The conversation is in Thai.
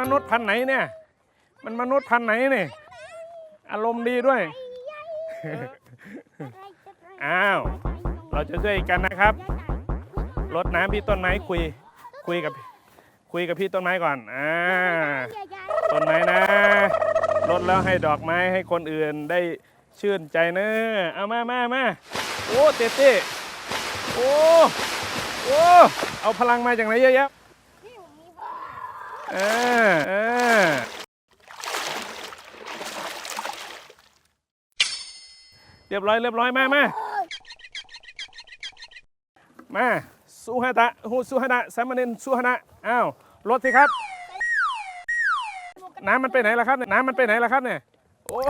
มันมนุษย์พันธุ์ไหนเนี่ย มันมนุษย์พันธุ์ไหนเนี่ยอารมณ์ดีด้วย อ้าว เราจะช่วยกันนะครับ รดน้ำพี่ต้นไม้คุย คุยกับ คุยกับพี่ต้นไม้ก่อน อ่า ต้นไม้นะรดแล้วให้ดอกไม้ให้คนอื่นได้ชื่นใจเนอะเอามามามาโอ้ เต้เต้โอ้ โอ้ เอาพลังมาจากไหนเยอะแยะ เออเออเรียบร้อยเรียบร้อยมามามาสุฮาตะฮูสุฮาตะสามเณรสุฮาตะอ้าวรถสิครับ น้ำมันไปไหนล่ะครับเนี่ยน้ำมันไปไหนล่ะครับเนี่ยโอ้